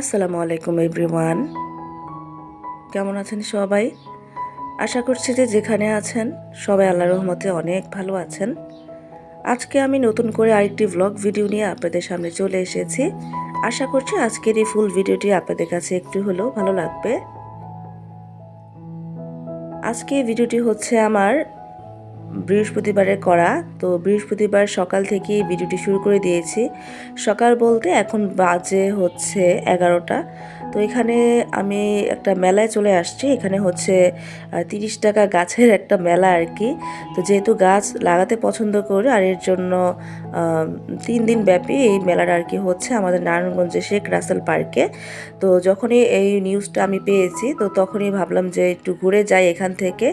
আসসালামু আলাইকুম এভরিওয়ান। কেমন আছেন সবাই? আশা করছি যে যেখানে আছেন সবাই আল্লাহ রহমতে অনেক ভালো আছেন। আজকে আমি নতুন করে আরেকটি ভ্লগ ভিডিও নিয়ে আপনাদের সামনে চলে এসেছি। আশা করছি আজকের এই ফুল ভিডিওটি আপনাদের কাছে একটু হলেও ভালো লাগবে। আজকে ভিডিওটি হচ্ছে আমার বৃহস্পতিবারে করা তো বৃহস্পতিবার সকাল থেকে ভিডিওটি শুরু করে দিয়েছি। সকাল বলতে এখন বাজে হচ্ছে এগারোটা। তো এখানে আমি একটা মেলায় চলে আসছি। এখানে হচ্ছে তিরিশ টাকা গাছের একটা মেলা আর কি তো যেহেতু গাছ লাগাতে পছন্দ করি, আর এর জন্য তিন দিন ব্যাপী এই মেলাটা আর কি হচ্ছে আমাদের নারায়ণগঞ্জে শেখ রাসেল পার্কে। তো যখনই এই নিউজটা আমি পেয়েছি, তো তখনই ভাবলাম যে একটু ঘুরে যাই এখান থেকে।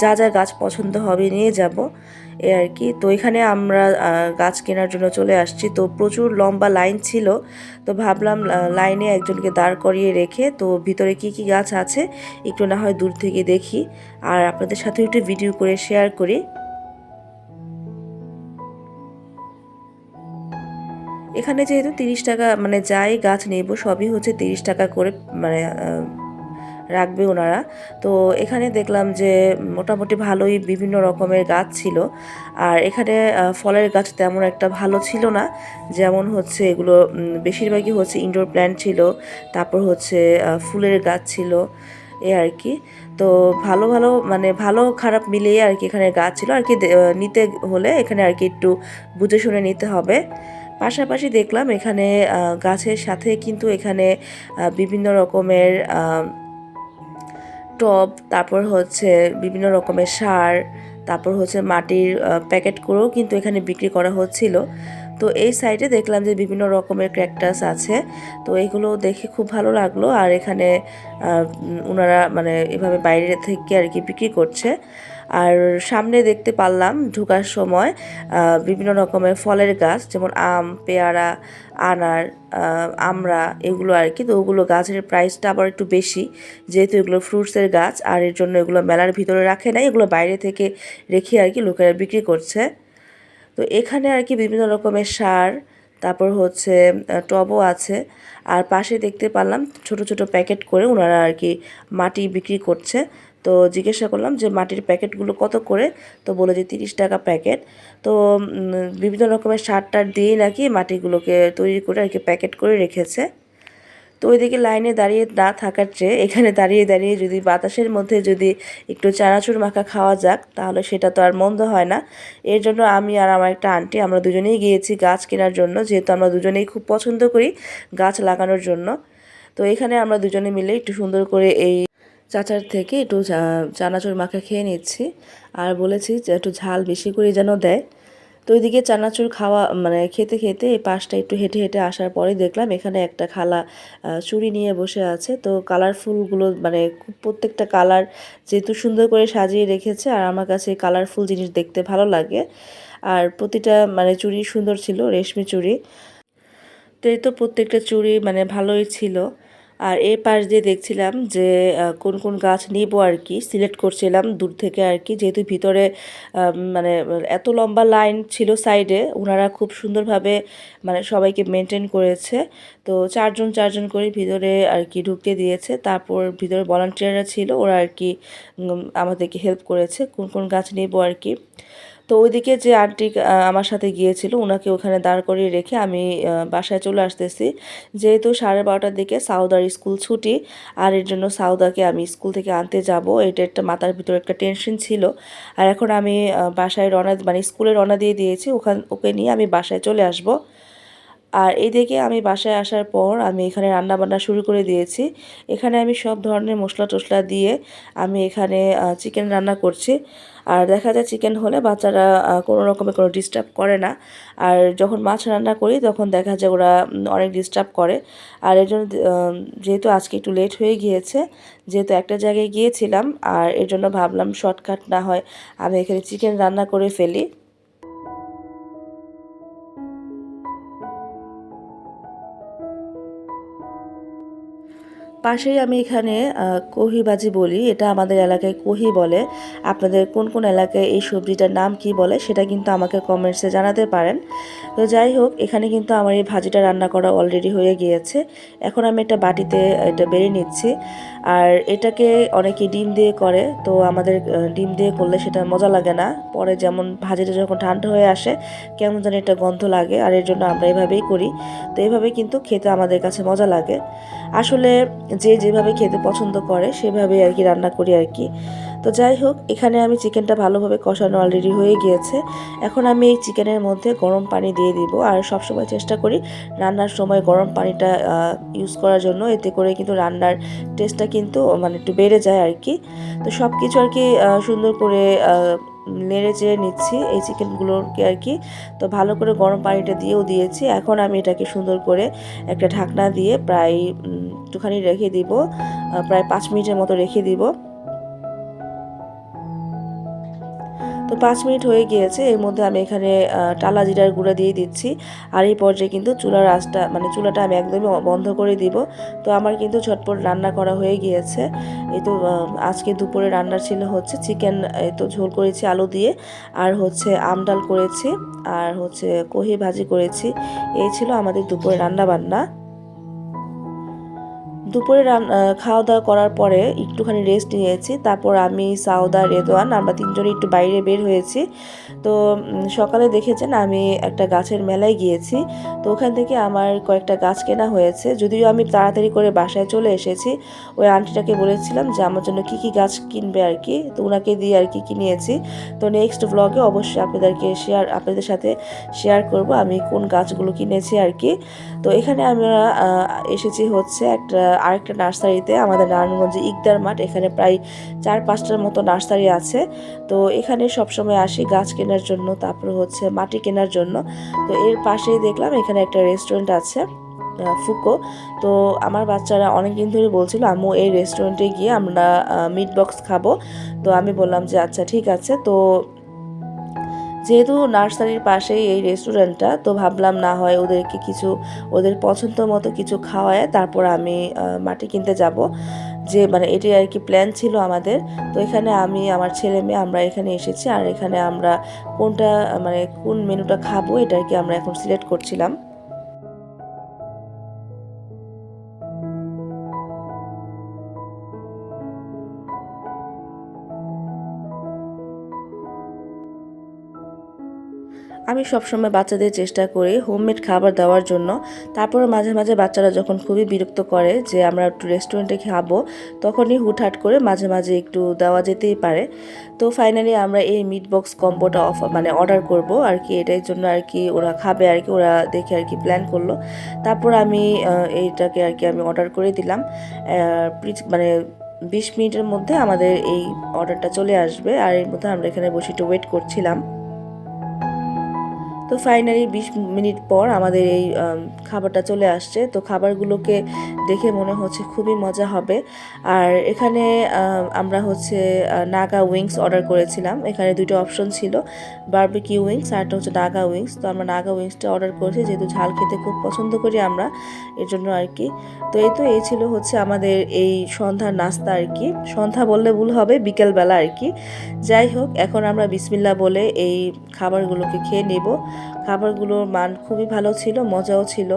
যা যা গাছ পছন্দ হবে নিয়ে যাব, এ আর কি। তো এখানে আমরা গাছ কেনার জন্য চলে আসছি। তো প্রচুর লম্বা লাইন ছিল, তো ভাবলাম লাইনে একজনকে দাঁড় করিয়ে রেখে, তো ভিতরে কি কি গাছ আছে একটু না হয় দূর থেকে দেখি। আর আপনাদের সাথে একটু ভিডিও করে শেয়ার করি। এখানে যেহেতু তিরিশ টাকা মানে যাই গাছ নেব, সবই হচ্ছে তিরিশ টাকা করে মানে রাখবে ওনারা। তো এখানে দেখলাম যে মোটামুটি ভালোই বিভিন্ন রকমের গাছ ছিল। আর এখানে ফলের গাছ তেমন একটা ভালো ছিল না। যেমন হচ্ছে এগুলো বেশিরভাগই হচ্ছে ইনডোর প্ল্যান্ট ছিল। তারপর হচ্ছে ফুলের গাছ ছিল, এ আর কি। তো ভালো ভালো মানে ভালো খারাপ মিলিয়ে আর কি এখানে গাছ ছিল। আর কি নিতে হলে এখানে আর কি একটু বুঝে শুনে নিতে হবে। পাশাপাশি দেখলাম এখানে গাছের সাথে কিন্তু এখানে বিভিন্ন রকমের টব তারপর হচ্ছে বিভিন্ন রকমের সার, তারপর হচ্ছে মাটির প্যাকেট করেও কিন্তু এখানে বিক্রি করা হচ্ছিল। তো এই সাইডে দেখলাম যে বিভিন্ন রকমের ক্র্যাকটাস আছে। তো এগুলো দেখে খুব ভালো লাগল আর এখানে ওনারা মানে এভাবে বাইরে থেকে আর কি বিক্রি করছে। আর সামনে দেখতে পারলাম ঢোকার সময় বিভিন্ন রকমের ফলের গাছ, যেমন আম, পেয়ারা, আনার আমরা এগুলো আর কি। তো ওগুলো গাছের প্রাইসটা আবার একটু বেশি, যেহেতু এগুলো ফ্রুটসের গাছ, আর এর জন্য এগুলো মেলার ভিতরে রাখে না এগুলো বাইরে থেকে রেখে আর কি লোকেরা বিক্রি করছে। তো এখানে আর কি বিভিন্ন রকমের সার তারপর হচ্ছে টবও আছে। আর পাশে দেখতে পারলাম ছোট ছোট প্যাকেট করে ওনারা আর কি মাটি বিক্রি করছে। তো জিজ্ঞাসা করলাম যে মাটির প্যাকেটগুলো কত করে? তো বলে যে তিরিশ টাকা প্যাকেট। তো বিভিন্ন রকমের সার টার দিয়েই নাকি মাটিগুলোকে তৈরি করে আর কি প্যাকেট করে রেখেছে। তো ওইদিকে লাইনে দাঁড়িয়ে না থাকার চেয়ে এখানে দাঁড়িয়ে দাঁড়িয়ে যদি বাতাসের মধ্যে যদি একটু চানাচুর মাখা খাওয়া যাক, তাহলে সেটা তো আর মন্দ হয় না। এর জন্য আমি আর আমার একটা আন্টি আমরা দুজনেই গিয়েছি গাছ কেনার জন্য, যেহেতু আমরা দুজনেই খুব পছন্দ করি গাছ লাগানোর জন্য। তো এখানে আমরা দুজনে মিলে একটু সুন্দর করে এই চাচার থেকে একটু চানাচুর মাখা খেয়ে নিচ্ছি। আর বলেছি যে একটু ঝাল বেশি করে যেন দেয়। তো ওইদিকে চানাচুর খাওয়া মানে খেতে খেতে এই পাশটা একটু হেঁটে হেঁটে আসার পরে দেখলাম এখানে একটা খালা চুড়ি নিয়ে বসে আছে। তো কালারফুলগুলো মানে প্রত্যেকটা কালার যেহেতু সুন্দর করে সাজিয়ে রেখেছে, আর আমার কাছে কালারফুল জিনিস দেখতে ভালো লাগে। আর প্রতিটা মানে চুড়ি সুন্দর ছিল, রেশমি চুড়ি। তো এই তো প্রত্যেকটা চুড়ি মানে ভালোই ছিল। আর এ পাশ দিয়ে দেখছিলাম যে কোন কোন গাছ নিব আর কি, সিলেক্ট করছিলাম দূর থেকে আর কি। যেহেতু ভিতরে মানে এত লম্বা লাইন ছিল সাইডে ওনারা খুব সুন্দরভাবে মানে সবাইকে মেনটেন করেছে। তো চারজন চারজন করে ভিতরে আর কি ঢুকতে দিয়েছে। তারপর ভিতরে ভলান্টিয়াররা ছিল, ওরা আর কি আমাদেরকে হেল্প করেছে কোন কোন গাছ নেব আর কি। তো ওইদিকে যে আন্টি আমার সাথে গিয়েছিল ওনাকে ওখানে দাঁড় করিয়ে রেখে আমি বাসায় চলে আসতেছি। যেহেতু সাড়ে বারোটার দিকে সাউদার স্কুল ছুটি, আর এর জন্য সাউদাকে আমি স্কুল থেকে আনতে যাব। এটা একটা মাথার ভিতরে একটা টেনশন ছিল। আর এখন আমি বাসায় রওনা মানে স্কুলে রওনা দিয়ে দিয়েছি, ওখান, ওকে নিয়ে আমি বাসায় চলে আসব। আর এই দিকে আমি বাসায় আসার পর আমি এখানে রান্না বান্না শুরু করে দিয়েছি। এখানে আমি সব ধরনের মশলা টশলা দিয়ে আমি এখানে চিকেন রান্না করছি। আর দেখা যায় চিকেন হলে বাচ্চারা কোনো রকমের কোনো ডিস্টার্ব করে না। আর যখন মাছ রান্না করি, তখন দেখা যায় ওরা অনেক ডিস্টার্ব করে। আর এর জন্য যেহেতু আজকে একটু লেট হয়ে গিয়েছে, যেহেতু একটা জায়গায় গিয়েছিলাম, আর এর জন্য ভাবলাম শর্টকাট না হয় আমি এখানে চিকেন রান্না করে ফেলি। পাশেই আমি এখানে আহ, কহি বলি। এটা আমাদের এলাকায় কহি বলে। আপনাদের কোন কোন এলাকায় এই সবজিটার নাম কি বলে সেটা কিন্তু আমাকে কমেন্টসে জানাতে পারেন। তো যাই হোক এখানে কিন্তু আমার এই ভাজিটা রান্না করা অলরেডি হয়ে গিয়েছে। এখন আমি একটা বাটিতে এটা বেড়ে নিচ্ছি। আর এটাকে অনেকে ডিম দিয়ে করে তো আমাদের ডিম দিয়ে করলে সেটা মজা লাগে না। পরে যেমন ভাজিটা যখন ঠান্ডা হয়ে আসে কেমন যেন একটা গন্ধ লাগে আর এর জন্য আমরা এভাবেই করি। তো এইভাবে কিন্তু খেতে আমাদের কাছে মজা লাগে। আসলে যে যেভাবে খেতে পছন্দ করে সেভাবে আর কি রান্না করি আর কি। তো যাই হোক, এখানে আমি চিকেনটা ভালোভাবে কষানো অলরেডি হয়ে গিয়েছে। এখন আমি এই চিকেনের মধ্যে গরম পানি দিয়ে দিব। আর সবসময় চেষ্টা করি রান্নার সময় গরম পানিটা ইউজ করার জন্য। এতে করে কিন্তু রান্নার টেস্টটা কিন্তু মানে একটু বেড়ে যায় আর কি। তো সব কিছু আর কি সুন্দর করে নেড়ে চেড়ে নিচ্ছি এই চিকেনগুলোকে আর কি। তো ভালো করে গরম পানিটা দিয়েও দিয়েছি। এখন আমি এটাকে সুন্দর করে একটা ঢাকনা দিয়ে প্রায় একটুখানি রেখে দিব। প্রায় পাঁচ মিনিটের মতো রেখে দিব। তো পাঁচ মিনিট হয়ে গিয়েছে, এর মধ্যে আমি এখানে টালা জিরার গুঁড়া দিয়ে দিচ্ছি। আর এই পর্যায়ে কিন্তু চুলার আঁচটা মানে চুলাটা আমি একদমই বন্ধ করে দিব। তো আমার কিন্তু ঝটপট রান্না করা হয়ে গিয়েছে। এই তো আজকে দুপুরে রান্না ছিল হচ্ছে চিকেন, এই তো ঝোল করেছি আলু দিয়ে, আর হচ্ছে আম ডাল করেছি, আর হচ্ছে কহি ভাজি করেছি। এই ছিল আমাদের দুপুরে রান্না বান্না দুপুরে খাওয়া দাওয়া করার পরে একটুখানি রেস্ট নিয়েছি। তারপর আমি সাউদা রেদওয়ান আমরা তিনজনে একটু বাইরে বের হয়েছি। তো সকালে দেখেছেন আমি একটা গাছের মেলায় গিয়েছি। তো ওখান থেকে আমার কয়েকটা গাছ কেনা হয়েছে। যদিও আমি তাড়াতাড়ি করে বাসায় চলে এসেছি, ওই আন্টিটাকে বলেছিলাম যে আমার জন্য কী কী গাছ কিনবে আর কি, তো ওনাকে দিয়ে আর কি কিনিয়েছি তো নেক্সট ব্লগে অবশ্যই আপনাদেরকে শেয়ার আপনাদের সাথে শেয়ার করব আমি কোন গাছগুলো কিনেছি আর কি। তো এখানে আমরা এসেছি হচ্ছে একটা আরেকটা নার্সারিতে, আমাদের নারায়ণগঞ্জে ইকদার মাঠ, এখানে প্রায় চার পাঁচটার মতো নার্সারি আছে। তো এখানে সবসময় আসি গাছ কেনার জন্য, তারপরে হচ্ছে মাটি কেনার জন্য। তো এর পাশেই দেখলাম এখানে একটা রেস্টুরেন্ট আছে ফুকো। তো আমার বাচ্চারা অনেক দিন ধরে বলছিল, আম্মু, এই রেস্টুরেন্টে গিয়ে আমরা মিট বক্স খাব। তো আমি বললাম যে আচ্ছা ঠিক আছে। তো যেহেতু নার্সারির পাশেই এই রেস্টুরেন্টটা তো ভাবলাম না হয় ওদেরকে কিছু, ওদের পছন্দ মতো কিছু খাওয়ায়, তারপর আমি মাটি কিনতে যাব। যে মানে এটি আর কি প্ল্যান ছিল আমাদের। তো এখানে আমি, আমার ছেলে মেয়ে, আমরা এখানে এসেছি। আর এখানে আমরা কোনটা মানে কোন মেনুটা খাব, এটা আর কি আমরা এখন সিলেক্ট করছিলাম। আমি সবসময় বাচ্চাদের চেষ্টা করি হোমমেড খাবার দেওয়ার জন্য। তারপরে মাঝে মাঝে বাচ্চারা যখন খুবই বিরক্ত করে যে আমরা একটু রেস্টুরেন্টে খাব, তখনই হুটহাট করে মাঝে মাঝে একটু দেওয়া যেতেই পারে। তো ফাইনালি আমরা এই মিট বক্স কম্বোটা অফ মানে অর্ডার করব আর কি। এটার জন্য আর কি ওরা খাবে আর কি, ওরা দেখে আর কি প্ল্যান করল। তারপর আমি এইটাকে আর কি আমি অর্ডার করে দিলাম। মানে বিশ মিনিটের মধ্যে আমাদের এই অর্ডারটা চলে আসবে। আর এর মধ্যে আমরা এখানে বসে একটু ওয়েট করছিলাম। তো ফাইনালি বিশ মিনিট পর আমাদের এই খাবারটা চলে আসছে। তো খাবারগুলোকে দেখে মনে হচ্ছে খুবই মজা হবে। আর এখানে আমরা হচ্ছে নাগা উইংস অর্ডার করেছিলাম। এখানে দুটো অপশন ছিল, বারবিকিউ উইংস আর একটা হচ্ছে নাগা উইংস। তো আমরা নাগা উইংসটা অর্ডার করেছি, যেহেতু ঝাল খেতে খুব পছন্দ করি আমরা, এর জন্য আর কি। তো এই তো, এই ছিল হচ্ছে আমাদের এই সন্ধ্যার নাস্তা আর কি। সন্ধ্যা বললে ভুল হবে, বিকেলবেলা আর কি। যাই হোক, এখন আমরা বিসমিল্লা বলে এই খাবারগুলোকে খেয়ে নেব। খাবারগুলোর মান খুবই ভালো ছিল, মজাও ছিল।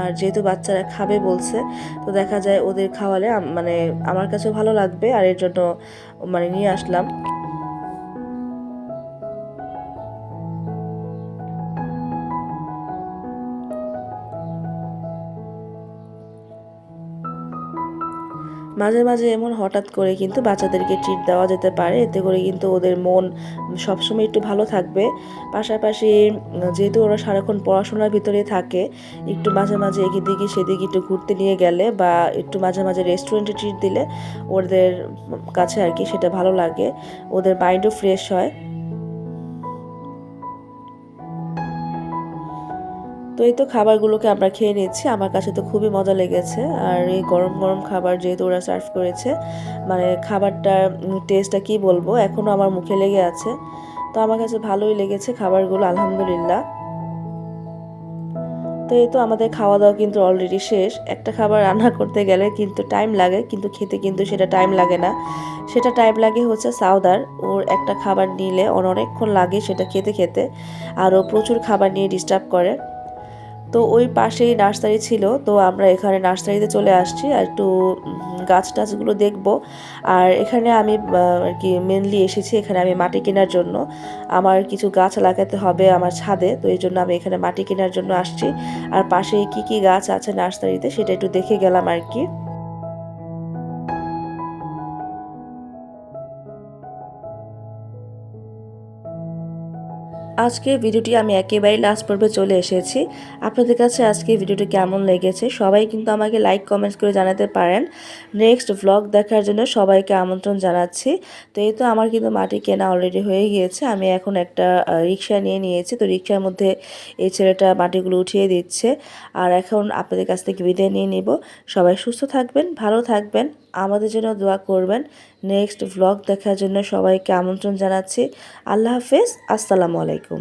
আর যেহেতু বাচ্চারা খাবে বলছে, তো দেখা যায় ওদের খাওয়ালে মানে আমার কাছেও ভালো লাগবে, আর এর জন্য মানে নিয়ে আসলাম। মাঝে মাঝে এমন হঠাৎ করে কিন্তু বাচ্চাদেরকে ট্রিট দেওয়া যেতে পারে। এতে করে কিন্তু ওদের মন সবসময় একটু ভালো থাকবে। পাশাপাশি, যেহেতু ওরা সারাক্ষণ পড়াশোনার ভিতরে থাকে, একটু মাঝে মাঝে এদিকে সেদিকে একটু ঘুরতে নিয়ে গেলে বা একটু মাঝে মাঝে রেস্টুরেন্টে ট্রিট দিলে ওদের কাছে আর কি সেটা ভালো লাগে। ওদের মাইন্ডও ফ্রেশ হয়। তো এই তো খাবারগুলোকে আমরা খেয়ে নিচ্ছি। আমার কাছে তো খুবই মজা লেগেছে। আর এই গরম গরম খাবার যেহেতু ওরা সার্ভ করেছে মানে খাবারটার টেস্টটা কি বলব এখনও আমার মুখে লেগে আছে। তো আমার কাছে ভালোই লেগেছে খাবারগুলো, আলহামদুলিল্লাহ। তো এই তো আমাদের খাওয়া দাওয়া কিন্তু অলরেডি শেষ। একটা খাবার রান্না করতে গেলে কিন্তু টাইম লাগে, কিন্তু খেতে কিন্তু সেটা টাইম লাগে না। সেটা টাইম লাগে হচ্ছে সাউদার ওর একটা খাবার নিলে ওর অনেকক্ষণ লাগে সেটা খেতে খেতে। আরও প্রচুর খাবার নিয়ে ডিস্টার্ব করে। তো ওই পাশেই নার্সারি ছিল, তো আমরা এখানে নার্সারিতে চলে আসছি আর একটু গাছ টাছগুলো দেখব। আর এখানে আমি আর কি মেনলি এসেছি এখানে আমি মাটি কেনার জন্য। আমার কিছু গাছ লাগাতে হবে আমার ছাদে, তো এই জন্য আমি এখানে মাটি কেনার জন্য আসছি। আর পাশে কি কি গাছ আছে নার্সারিতে সেটা একটু দেখে গেলাম আর কি। আজকে ভিডিওটি আমি একেবারে লাস্ট পর্বে চলে এসেছি। আপনাদের কাছে আজকে ভিডিওটি কেমন লেগেছে? সবাই কিন্তু আমাকে লাইক কমেন্টস করে জানাতে পারেন। নেক্সট ভ্লগ দেখার জন্য সবাইকে আমন্ত্রণ জানাচ্ছি। তো এই তো আমার কিন্তু মাটি কেনা অলরেডি হয়ে গিয়েছে। আমি এখন একটা রিক্সা নিয়ে নিয়েছি। তো রিক্সার মধ্যে এই ছেলেটা মাটিগুলো উঠিয়ে দিচ্ছে। আর এখন আপনাদের কাছ থেকে বিদায় নিয়ে নিব। সবাই সুস্থ থাকবেন, ভালো থাকবেন। আমাদের জন্য দোয়া করবেন। নেক্সট ভ্লগ দেখার জন্য সবাইকে আমন্ত্রণ জানাচ্ছি। আল্লাহ হাফেজ। আসসালামু আলাইকুম।